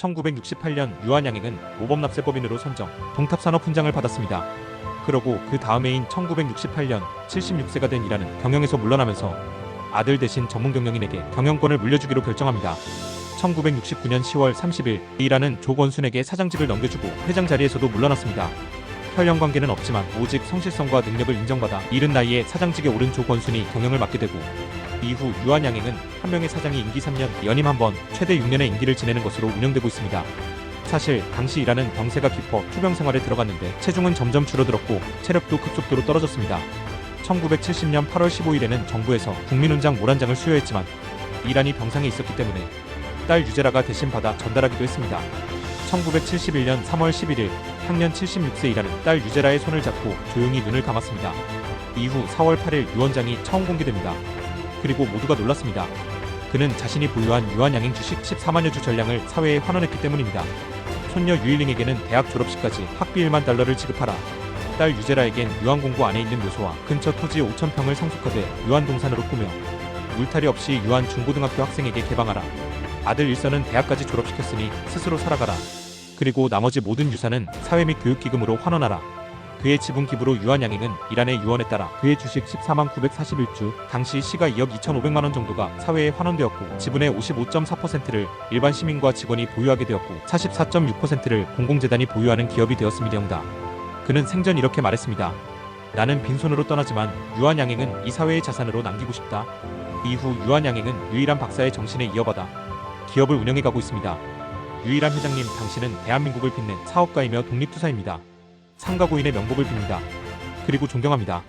1968년 유한양행은 모범납세법인으로 선정, 동탑산업훈장을 받았습니다. 그러고 그 다음해인 1968년 76세가 된 이라는 경영에서 물러나면서 아들 대신 전문 경영인에게 경영권을 물려주기로 결정합니다. 1969년 10월 30일 이라는 조건순에게 사장직을 넘겨주고 회장 자리에서도 물러났습니다. 혈연 관계는 없지만 오직 성실성과 능력을 인정받아 이른 나이에 사장직에 오른 조건순이 경영을 맡게 되고 이후 유한양행은 한 명의 사장이 임기 3년, 연임 한 번, 최대 6년의 임기를 지내는 것으로 운영되고 있습니다. 사실 당시 일하는 병세가 깊어 투병 생활에 들어갔는데 체중은 점점 줄어들었고 체력도 급속도로 떨어졌습니다. 1970년 8월 15일에는 정부에서 국민훈장 모란장을 수여했지만 이란이 병상에 있었기 때문에 딸 유제라가 대신 받아 전달하기도 했습니다. 1971년 3월 11일 향년 76세 이라는 딸 유제라의 손을 잡고 조용히 눈을 감았습니다. 이후 4월 8일 유원장이 처음 공개됩니다. 그리고 모두가 놀랐습니다. 그는 자신이 보유한 유한양행 주식 14만여 주 전량을 사회에 환원했기 때문입니다. 손녀 유일링에게는 대학 졸업식까지 학비 1만 달러를 지급하라. 딸 유제라에겐 유한공고 안에 있는 묘소와 근처 토지 5천 평을 상속하되 유한동산으로 꾸며 울타리 없이 유한 중고등학교 학생에게 개방하라. 아들 일선은 대학까지 졸업시켰으니 스스로 살아가라. 그리고 나머지 모든 유산은 사회 및 교육기금으로 환원하라. 그의 지분 기부로 유한양행은 이란의 유언에 따라 그의 주식 14만 941주, 당시 시가 2억 2,500만 원 정도가 사회에 환원되었고 지분의 55.4%를 일반 시민과 직원이 보유하게 되었고 44.6%를 공공재단이 보유하는 기업이 되었습니다. 그는 생전 이렇게 말했습니다. 나는 빈손으로 떠나지만 유한양행은 이 사회의 자산으로 남기고 싶다. 이후 유한양행은 유일한 박사의 정신에 이어받아 기업을 운영해 가고 있습니다. 유일한 회장님 당신은 대한민국을 빛낸 사업가이며 독립투사입니다. 상가고인의 명복을 빕니다. 그리고 존경합니다.